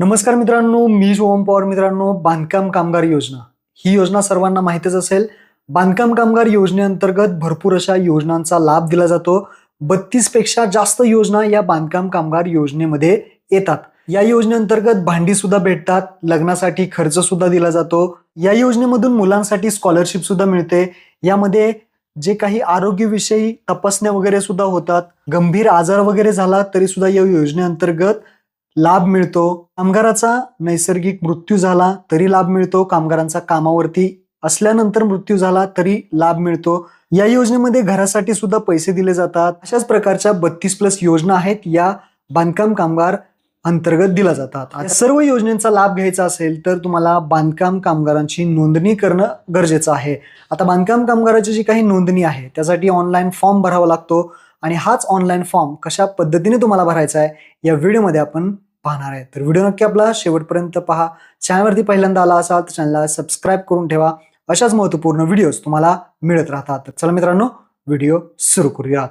नमस्कार मित्रांनो मी ओम पवार मित्रांनो बांधकाम कामगार योजना. ही योजना सर्वांना माहितीच असेल. बांधकाम कामगार योजनेअंतर्गत भरपूर अशा योजनांचा लाभ दिला जातो. बत्तीसपेक्षा जास्त योजना या बांधकाम कामगार योजनेमध्ये येतात. या योजनेअंतर्गत भांडी सुद्धा भेटतात लग्नासाठी खर्च सुद्धा दिला जातो. या योजनेमधून मुलांसाठी स्कॉलरशिप सुद्धा मिळते. यामध्ये जे काही आरोग्यविषयी तपासण्या वगैरे सुद्धा होतात गंभीर आजार वगैरे झाला तरी सुद्धा या योजनेअंतर्गत लाभ मिळतो. कामगाराचा नैसर्गिक मृत्यू झाला तरी लाभ मिळतो. कामगारांचा कामावरती असल्यानंतर मृत्यू झाला तरी लाभ मिळतो. या योजनेमध्ये घरासाठी सुद्धा पैसे दिले जातात. अशाच प्रकारच्या बत्तीस प्लस योजना आहेत. या बांधकाम कामगार अंतर्गत दिल्या जातात. या सर्व योजनेचा लाभ घ्यायचा असेल तर तुम्हाला बांधकाम कामगारांची नोंदणी करणं गरजेचं आहे. आता बांधकाम कामगाराची जी काही नोंदणी आहे त्यासाठी ऑनलाईन फॉर्म भरावा लागतो. आणि हाच ऑनलाईन फॉर्म कशा पद्धतीने तुम्हाला भरायचा आहे या व्हिडिओमध्ये आपण पाहणार आहे. तर व्हिडिओ नक्की आपला शेवटपर्यंत पहा. चॅनलवरती पहिल्यांदा आला असाल तर चॅनलला सबस्क्राईब करून ठेवा. अशाच महत्त्वपूर्ण व्हिडिओज तुम्हाला मिळत राहतात. तर चला मित्रांनो व्हिडिओ सुरू करूयात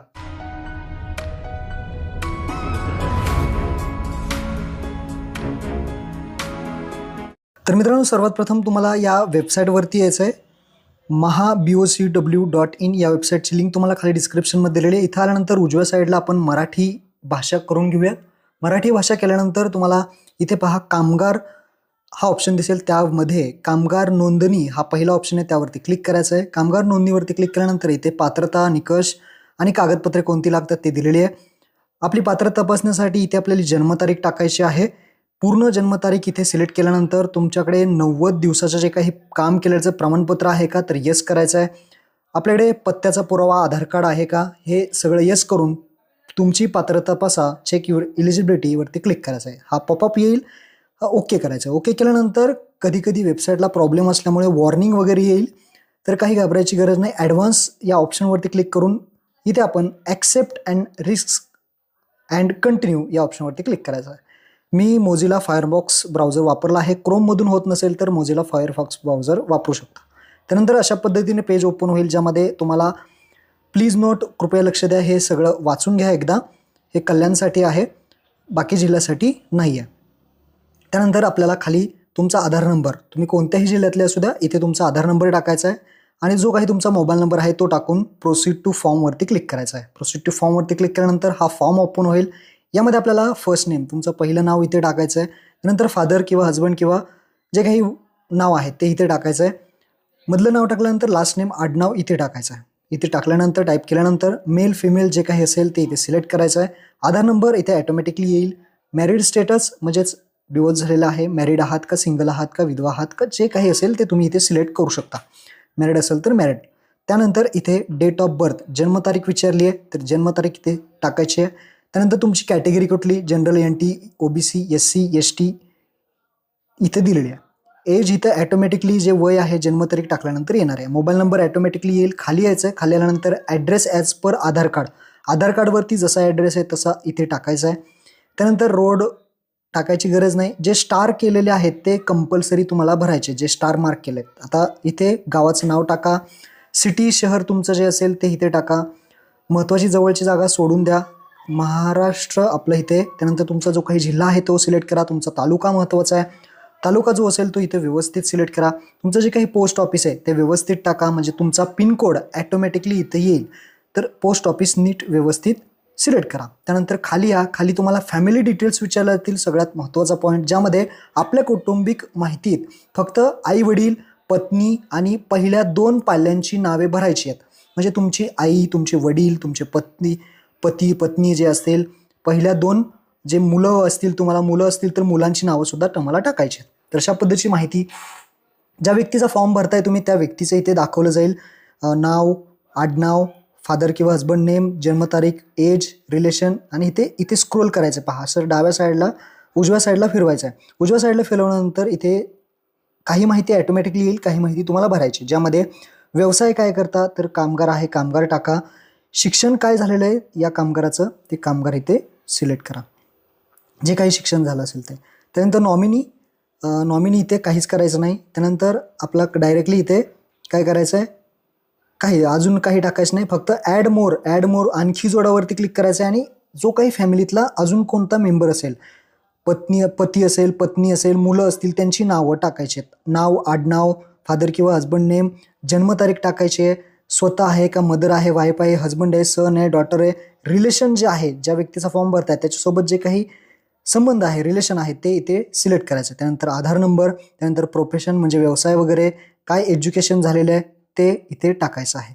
तर मित्रांनो सर्वात प्रथम तुम्हाला या वेबसाईटवरती यायचं आहे Maha B O C W dot in या वेबसाईटची लिंक तुम्हाला खाली डिस्क्रिप्शनमध्ये दिलेली आहे. इथं आल्यानंतर उजव्या साईडला आपण मराठी भाषा करून घेऊयात. मराठी भाषा केल्यानंतर तुम्हाला इथे पहा कामगार हा ऑप्शन दिसेल. त्यामध्ये कामगार नोंदणी हा पहिला ऑप्शन आहे त्यावरती क्लिक करायचं आहे. कामगार नोंदणीवरती क्लिक केल्यानंतर इथे पात्रता निकष आणि कागदपत्रे कोणती लागतात ते दिलेली आहे. आपली पात्रता तपासण्यासाठी इथे आपल्याला जन्मतारीख टाकायची आहे. पूर्ण जन्मतारीख इथे सिलेक्ट केल्यानंतर तुमच्याकडे नव्वद दिवसाचं जे काही काम केल्याचं प्रमाणपत्र आहे का तर येस करायचं आहे. आपल्याकडे पत्त्याचा पुरावा आधार कार्ड आहे का हे सगळं येस करून तुमची पात्रता तपासा चेक युअर इलिजिबिलिटीवरती क्लिक करायचं आहे. हा पॉपअप येईल हा ओके करायचा आहे. ओके केल्यानंतर कधी कधी वेबसाईटला प्रॉब्लेम असल्यामुळे वॉर्निंग वगैरे येईल. तर काही घाबरायची गरज नाही. ॲडव्हान्स या ऑप्शनवरती क्लिक करून इथे आपण accept and risk and continue या ऑप्शनवरती क्लिक करायचं आहे. मी मोझिला फायरबॉक्स ब्राउझर वापरला आहे. क्रोममधून होत नसेल तर मोझिला फायरफॉक्स ब्राउझर वापरू शकता. त्यानंतर अशा पद्धतीने पेज ओपन होईल ज्यामध्ये तुम्हाला प्लीज नोट कृपया लक्ष द्या हे सगळं वाचून घ्या एकदा. हे कल्याणसाठी आहे बाकी जिल्ह्यासाठी नाही आहे त्यानंतर आपल्याला खाली तुमचा आधार नंबर. तुम्ही कोणत्याही जिल्ह्यातले असू द्या इथे तुमचा आधार नंबर टाकायचा आहे. आणि जो काही तुमचा मोबाईल नंबर आहे तो टाकून प्रोसीड टू फॉर्मवरती क्लिक करायचा आहे. प्रोसीड टू फॉर्मवरती क्लिक केल्यानंतर हा फॉर्म ओपन होईल. यामध्ये आपल्याला फर्स्ट नेम तुमचं पहिलं नाव इथे टाकायचं आहे. त्यानंतर फादर किंवा हजबंड किंवा जे काही नाव आहे ते इथे टाकायचं आहे. मधलं नाव टाकल्यानंतर लास्ट नेम आडनाव इथे टाकायचं आहे. इथे टाकल्यानंतर टाईप केल्यानंतर मेल फिमेल जे काही असेल ते इथे सिलेक्ट करायचं आहे. आधार नंबर इथे ॲटोमॅटिकली येईल. मॅरिड स्टेटस म्हणजेच डिवोर्स झालेला आहे. मॅरिड आहात का सिंगल आहात का विधवा आहात का जे काही असेल ते तुम्ही इथे सिलेक्ट करू शकता. मॅरिड असेल तर मॅरिड त्यानंतर इथे डेट ऑफ बर्थ जन्मतारीख विचारली आहे तर जन्मतारीख इथे टाकायची आहे. त्यानंतर तुमची कॅटेगरी कुठली? General N T O B C S C S T इथे दिलेली आहे. एज इथं ॲटोमॅटिकली जे वय आहे जन्मतारीख टाकल्यानंतर येणार आहे. मोबाईल नंबर ॲटोमॅटिकली येईल खाली यायचं आहे खाली आल्यानंतर address as per Aadhaar card Aadhaar कार्डवरती जसा ॲड्रेस आहे तसा इथे टाकायचा आहे. त्यानंतर रोड टाकायची गरज नाही. जे स्टार केलेले आहेत ते कंपल्सरी तुम्हाला भरायचे जे स्टार मार्क केले आहेत आता इथे गावाचं नाव टाका. सिटी शहर तुमचं जे असेल ते इथे टाका. महत्त्वाची जवळची जागा सोडून द्या. महाराष्ट्र आपलं इथे. त्यानंतर तुमचा जो काही जिल्हा आहे तो सिलेक्ट करा. तुमचा तालुका महत्त्वाचा आहे. तालुका जो असेल तो इथे व्यवस्थित सिलेक्ट करा. तुमचं जे काही पोस्ट ऑफिस आहे ते व्यवस्थित टाका. म्हणजे तुमचा पिनकोड ॲटोमॅटिकली इथे येईल. तर पोस्ट ऑफिस नीट व्यवस्थित सिलेक्ट करा. त्यानंतर खाली या. खाली तुम्हाला फॅमिली डिटेल्स विचारल्या जातील सगळ्यात महत्त्वाचा पॉईंट ज्यामध्ये आपल्या कौटुंबिक माहितीत फक्त आई वडील पत्नी आणि पहिल्या दोन पाल्यांची नावे भरायची आहेत. म्हणजे तुमची आई तुमचे वडील तुमचे पत्नी पती पत्नी जे असेल पहिल्या दोन जे मुलं असतील तुम्हाला मुलं असतील तर मुलांची नावंसुद्धा तुम्हाला टाकायची आहेत. तर अशा पद्धतीची माहिती ज्या व्यक्तीचा फॉर्म भरताय तुम्ही त्या व्यक्तीचं इथे दाखवलं जाईल. नाव आडनाव फादर किंवा हजबंड नेम जन्मतारीख एज रिलेशन आणि इथे इथे स्क्रोल करायचं पहा सर डाव्या साईडला उजव्या साईडला फिरवायचं आहे. उजव्या साईडला फिरवल्यानंतर इथे काही माहिती ॲटोमॅटिकली येईल काही माहिती तुम्हाला भरायची ज्यामध्ये व्यवसाय काय करता तर कामगार आहे कामगार टाका. शिक्षण काय झालेलं आहे या कामगाराचं ते कामगार इथे सिलेक्ट करा. जे काही शिक्षण झालं असेल ते. त्यानंतर नॉमिनी नॉमिनी इथे काहीच करायचं नाही. त्यानंतर आपला डायरेक्टली इथे काय करायचं आहे? काही अजून काही टाकायचं नाही. फक्त ॲड मोर ॲड मोर आणखी जोडावरती क्लिक करायचं आहे आणि जो काही फॅमिलीतला अजून कोणता मेंबर असेल पत्नी पती असेल पत्नी असेल मुलं असतील त्यांची नावं टाकायची आहेत. नाव आडनाव फादर किंवा हजबंड नेम जन्मतारीख टाकायची आहे. स्वतः आहे का मदर आहे वाईफ आहे हजबंड आहे सन आहे डॉटर आहे. रिलेशन जे आहे ज्या व्यक्तीचा फॉर्म भरताय त्याच्यासोबत जे काही संबंध आहे रिलेशन आहे ते इथे सिलेक्ट करायचं. त्यानंतर आधार नंबर त्यानंतर प्रोफेशन म्हणजे व्यवसाय वगैरे काय एज्युकेशन झालेलं आहे ते इथे टाकायचं आहे.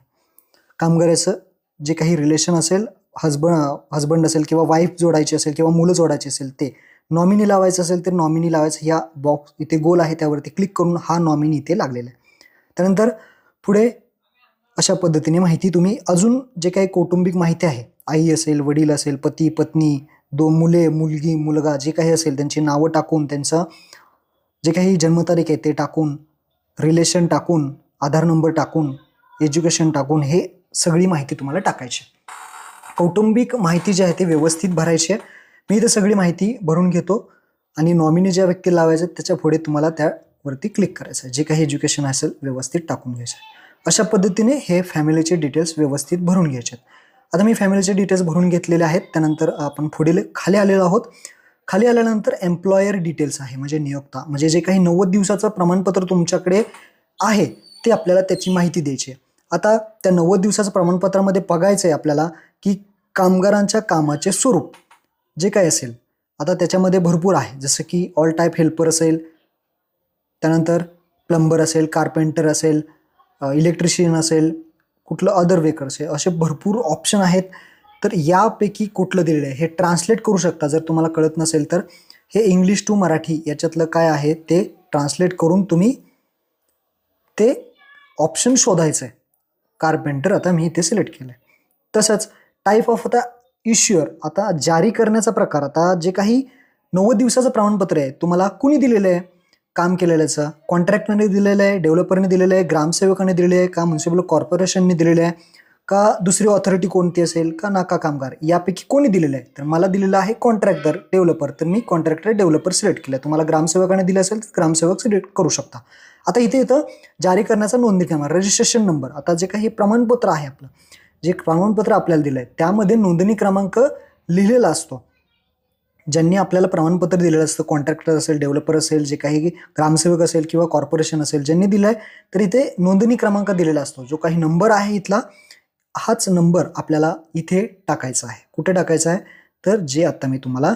कामगाराचं जे काही रिलेशन असेल हजबंड हजबंड असेल किंवा वाईफ जोडायची असेल किंवा मुलं जोडायची असेल ते नॉमिनी लावायचं असेल तर नॉमिनी लावायचं. या बॉक्स इथे गोल आहे त्यावरती क्लिक करून हा नॉमिनी इथे लागलेला आहे. त्यानंतर पुढे अशा पद्धतीने माहिती तुम्ही अजून जे काही कौटुंबिक माहिती आहे आई असेल वडील असेल पती पत्नी दोन मुले मुलगी मुलगा जे काही असेल त्यांची नावं टाकून त्यांचं जे काही जन्मतारीख आहे ते टाकून रिलेशन टाकून आधार नंबर टाकून एज्युकेशन टाकून हे सगळी माहिती तुम्हाला टाकायची कौटुंबिक माहिती जी आहे ती व्यवस्थित भरायची आहे. मी इथं सगळी माहिती भरून घेतो आणि नॉमिनी ज्या व्यक्ती लावायच्या त्याच्या पुढे तुम्हाला त्यावरती क्लिक करायचं आहे. जे काही एज्युकेशन असेल व्यवस्थित टाकून घ्यायचं आहे. अशा पद्धतीने हे फॅमिलीचे डिटेल्स व्यवस्थित भरून घ्यायचे आहेत. आता मी फॅमिलीचे डिटेल्स भरून घेतलेले आहेत. त्यानंतर आपण पुढील खाली आलेलो आहोत. खाली आल्यानंतर एम्प्लॉयर डिटेल्स आहे म्हणजे नियोक्ता. म्हणजे जे काही नव्वद दिवसाचं प्रमाणपत्र तुमच्याकडे आहे ते आपल्याला त्याची माहिती द्यायची आहे. आता त्या नव्वद दिवसाचं प्रमाणपत्रामध्ये बघायचं आहे आपल्याला की कामगारांच्या कामाचे स्वरूप जे काही असेल आता त्याच्यामध्ये भरपूर आहे. जसं की ऑल टाईप हेल्पर असेल त्यानंतर प्लंबर असेल कार्पेंटर असेल इलेक्ट्रिशियन असेल कुठलं अदर वेकर्स आहे असे भरपूर ऑप्शन आहेत. तर यापैकी कुठलं दिलेलं आहे? हे ट्रान्सलेट करू शकता जर तुम्हाला कळत नसेल तर. हे इंग्लिश टू मराठी याच्यातलं काय आहे ते ट्रान्सलेट करून तुम्ही ते ऑप्शन शोधायचं आहे कार्पेंटर आता मी इथे सिलेक्ट केलं आहे तसंच टाईप ऑफ आता इश्युअर आता जारी करण्याचा प्रकार आता जे काही नव्वद दिवसाचं प्रमाणपत्र आहे तुम्हाला कुणी दिलेलं आहे? काम केलेल्याचं. कॉन्ट्रॅक्टरने दिलेलं आहे डेव्हलपरने दिलेलं आहे ग्रामसेवकाने दिलेलं आहे का म्युन्सिपल कॉर्पोरेशनने दिलेलं आहे का दुसरी ऑथॉरिटी कोणती असेल का नाका कामगार यापैकी कोणी दिलेलं आहे? तर मला दिलेलं आहे कॉन्ट्रॅक्टर डेव्हलपर तर मी कॉन्ट्रॅक्टर डेव्हलपर सिलेक्ट केलं. तुम्हाला ग्रामसेवकाने दिलं असेल तर ग्रामसेवक सिलेक्ट करू शकता. आता इथे येतं जारी करण्याचा नोंदणी क्रमांक रजिस्ट्रेशन नंबर आता जे काही प्रमाणपत्र आहे आपलं जे प्रमाणपत्र आपल्याला दिलं आहे त्यामध्ये नोंदणी क्रमांक लिहिलेला असतो. ज्यांनी आपल्याला प्रमाणपत्र दिलेलं असतं कॉन्ट्रॅक्टर असेल डेव्हलपर असेल जे काही ग्रामसेवक असेल किंवा कॉर्पोरेशन असेल ज्यांनी दिलं आहे तर इथे नोंदणी क्रमांक दिलेला असतो. जो काही नंबर आहे इथला हाच नंबर आपल्याला इथे टाकायचा आहे. कुठे टाकायचा आहे? तर जे आता मी तुम्हाला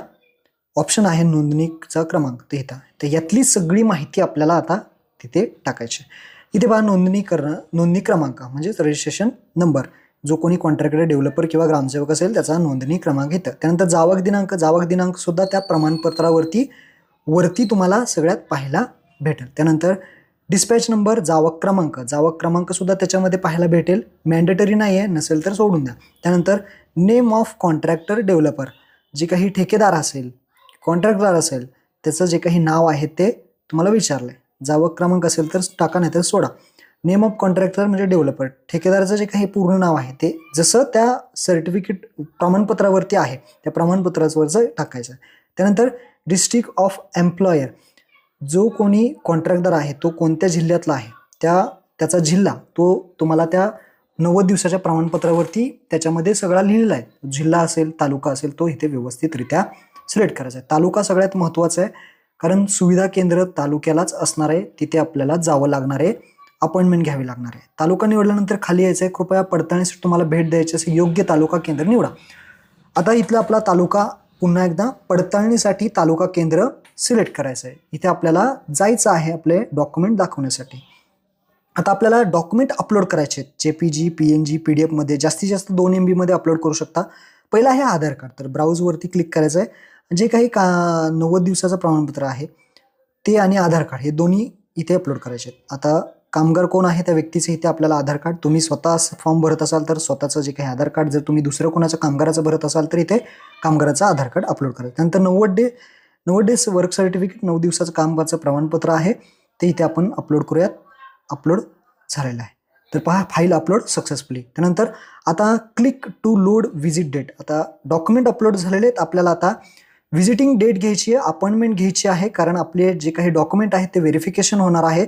ऑप्शन आहे नोंदणीचा क्रमांक ते इथं तर यातली सगळी माहिती आपल्याला आता तिथे टाकायची आहे. इथे पहा नोंदणी करणं नोंदणी क्रमांक म्हणजेच रजिस्ट्रेशन नंबर जो कोणी कॉन्ट्रॅक्टर डेव्हलपर किंवा ग्रामसेवक असेल त्याचा नोंदणी क्रमांक येतं त्यानंतर जावक दिनांक जावक दिनांकसुद्धा त्या प्रमाणपत्रावरती वरती तुम्हाला सगळ्यात पाहायला भेटेल. त्यानंतर डिस्पॅच नंबर जावक क्रमांक. जावक क्रमांकसुद्धा त्याच्यामध्ये पाहायला भेटेल. मॅन्डेटरी नाही आहे नसेल तर सोडून द्या. त्यानंतर नेम ऑफ कॉन्ट्रॅक्टर डेव्हलपर जे काही ठेकेदार असेल कॉन्ट्रॅक्टदार असेल त्याचं जे काही नाव आहे ते तुम्हाला विचारलं आहे जावक क्रमांक असेल तर टाका नाही तर सोडा. नेम ऑफ कॉन्ट्रॅक्टर म्हणजे डेव्हलपर ठेकेदाराचं जे काही पूर्ण नाव आहे ते जसं त्या सर्टिफिकेट प्रमाणपत्रावरती आहे त्या प्रमाणपत्रावरचं टाकायचं. त्यानंतर डिस्ट्रिक्ट ऑफ एम्प्लॉयर जो कोणी कॉन्ट्रॅक्टर आहे तो कोणत्या जिल्ह्यातला आहे त्या त्याचा जिल्हा तो तुम्हाला त्या नव्वद दिवसाच्या प्रमाणपत्रावरती त्याच्यामध्ये सगळा लिहिलेला आहे. जिल्हा असेल तालुका असेल तो इथे व्यवस्थितरित्या सिलेक्ट करायचा आहे. तालुका सगळ्यात महत्त्वाचा आहे कारण सुविधा केंद्र तालुक्यालाच असणार आहे तिथे आपल्याला जावं लागणार आहे. अपॉइंटमेंट घ्यावी लागणार आहे. तालुका निवडल्यानंतर खाली यायचं आहे कृपया पडताळणीसाठी तुम्हाला भेट द्यायची असे योग्य तालुका केंद्र निवडा. आता इथला आपला तालुका पुन्हा एकदा पडताळणीसाठी तालुका केंद्र सिलेक्ट करायचं आहे इथे आपल्याला जायचं आहे आपले डॉक्युमेंट दाखवण्यासाठी. आता आपल्याला डॉक्युमेंट अपलोड करायचे आहेत. J P G P N G P D एफमध्ये जास्तीत जास्त दोन एम बीमध्ये अपलोड करू शकता. पहिला आहे आधार कार्ड. तर ब्राउजवरती क्लिक करायचं आहे जे काही का नव्वद दिवसाचं प्रमाणपत्र आहे ते आणि आधार कार्ड हे दोन्ही इथे अपलोड करायचे आहेत. आता कामगार कोण आहे त्या व्यक्तीचं इथे आपल्याला आधार कार्ड? तुम्ही स्वतः फॉर्म भरत असाल तर स्वतःचं जे काही आधार कार्ड जर तुम्ही दुसरं कोणाचं कामगाराचं भरत असाल तर इथे कामगाराचं आधार कार्ड अपलोड करायचं त्यानंतर नव्वद डे नव्वद डेज वर्क सर्टिफिकेट नऊ दिवसाचं कामगारचं प्रमाणपत्र आहे. ते इथे आपण अपलोड करूयात. अपलोड झालेलं आहे. तर पहा फाईल अपलोड सक्सेसफुली त्यानंतर आता click to load visit date आता डॉक्युमेंट अपलोड झालेले आहेत. आपल्याला आता व्हिजिटिंग डेट घ्यायची आहे अपॉइंटमेंट घ्यायची आहे कारण आपले जे काही डॉक्युमेंट आहेत ते व्हेरिफिकेशन होणार आहे.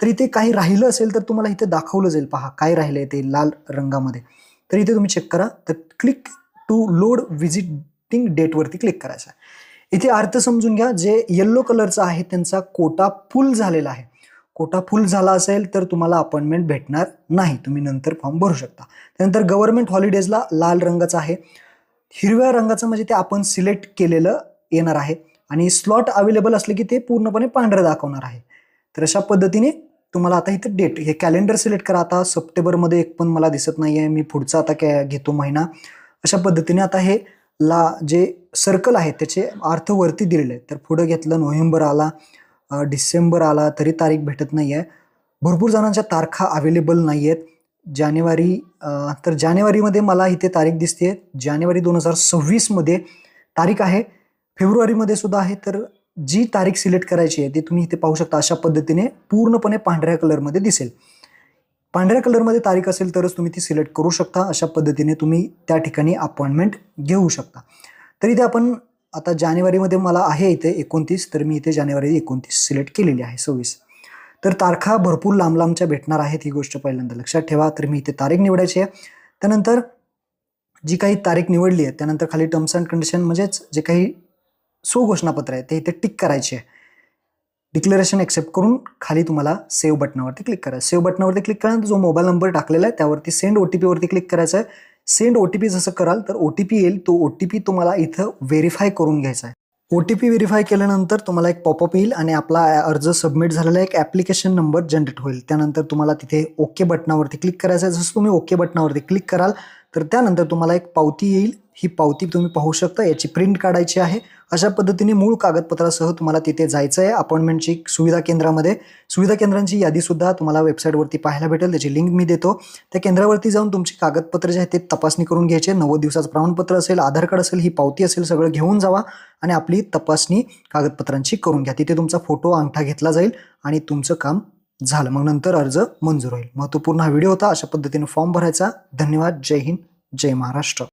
तर इथे काही राहिलं असेल तर तुम्हाला इथे दाखवलं जाईल. पहा काय राहिलं आहे ते लाल रंगामध्ये. तर इथे तुम्ही चेक करा. तर क्लिक टू लोड व्हिजिटिंग डेटवरती क्लिक करायचं आहे. इथे अर्थ समजून घ्या जे येल्लो कलरचा आहे त्यांचा कोटा फुल झालेला आहे. कोटा फुल झाला असेल तर तुम्हाला अपॉइंटमेंट भेटणार नाही. तुम्ही नंतर फॉर्म भरू शकता. त्यानंतर गव्हर्नमेंट हॉलिडेजला लाल रंगाचा आहे. हिरव्या रंगाचं म्हणजे ते आपण सिलेक्ट केलेलं येणार आहे. आणि स्लॉट अवेलेबल असले की ते पूर्णपणे पांढरं दाखवणार आहे. तर अशा पद्धतीने तुम्हाला आता इथे डेट हे कॅलेंडर सिलेक्ट करा. आता सप्टेंबरमध्ये एक पण मला दिसत नाही आहे मी पुढचा आता कॅ घेतो महिना. अशा पद्धतीने आता हे ला जे सर्कल आहे त्याचे अर्थ वरती दिलेले. आहेत तर पुढं घेतलं नोव्हेंबर आला डिसेंबर आला तरी तारीख भेटत नाही आहे भरपूर जणांच्या तारखा अवेलेबल नाही आहेत जानेवारी तर जानेवारीमध्ये मला इथे तारीख दिसते जानेवारी दोन हजार सव्वीसमध्ये तारीख आहे. फेब्रुवारीमध्ये सुद्धा आहे. तर जी तारीख सिलेक्ट करायची आहे ती तुम्ही इथे पाहू शकता अशा पद्धतीने पूर्णपणे पांढऱ्या कलरमध्ये दिसेल. पांढऱ्या कलरमध्ये तारीख असेल तरच तुम्ही ती सिलेक्ट करू शकता अशा पद्धतीने तुम्ही त्या ठिकाणी अपॉइंटमेंट घेऊ शकता. तर इथे आपण आता जानेवारीमध्ये मला आहे इथे एकोणतीस तर मी इथे जानेवारी एकोणतीस सिलेक्ट केलेली आहे सव्वीस. तर तारखा भरपूर लांब लांबच्या भेटणार आहेत ही गोष्ट पहिल्यांदा लक्षात ठेवा तर मी इथे तारीख निवडायची आहे. त्यानंतर जी काही तारीख निवडली आहे त्यानंतर खाली टर्म्स अँड कंडिशन म्हणजेच जे काही सुघोषणापत्र आहे ते इथे टिक करायचे आहे. डिक्लेरेशन एक्सेप्ट करून खाली तुम्हाला सेव्ह बटनावरती क्लिक करायचं सेव्ह बटनावरती क्लिक केल्यानंतर जो मोबाईल नंबर टाकलेला आहे त्यावरती सेंड ओ टी पीवरती क्लिक करायचं आहे. सेंड ओ टी पी जसं कराल तर ओ टी पी येईल. तो ओ टी पी तुम्हाला इथं व्हेरीफाय करून घ्यायचा आहे. ओ टी पी व्हेरीफाय केल्यानंतर तुम्हाला एक पॉपअप येईल आणि आपला अर्ज सबमिट झालेला एक ॲप्लिकेशन नंबर जनरेट होईल. त्यानंतर तुम्हाला तिथे ओके बटनावरती क्लिक करायचं आहे. जसं तुम्ही ओके बटनावरती क्लिक कराल तर त्यानंतर तुम्हाला एक पावती येईल. ही पावती तुम्ही पाहू शकता. याची प्रिंट काढायची आहे. अशा पद्धतीने मूळ कागदपत्रासह तुम्हाला तिथे जायचं आहे. अपॉइंटमेंटची सुविधा केंद्रामध्ये. सुविधा केंद्रांची यादीसुद्धा तुम्हाला वेबसाईटवरती पाहायला भेटेल. त्याची लिंक मी देतो. त्या केंद्रावरती जाऊन तुमची कागदपत्र जे आहे ते तपासणी करून घ्यायचे नव्वद दिवसाचं प्रमाणपत्र असेल आधार कार्ड असेल ही पावती असेल सगळं घेऊन जावा आणि आपली तपासणी कागदपत्रांची करून घ्या. तिथे तुमचा फोटो अंगठा घेतला जाईल आणि तुमचं काम झालं. मग नंतर अर्ज मंजूर होईल. महत्त्वपूर्ण हा व्हिडिओ होता. अशा पद्धतीने फॉर्म भरायचा. धन्यवाद. जय हिंद. जय महाराष्ट्र.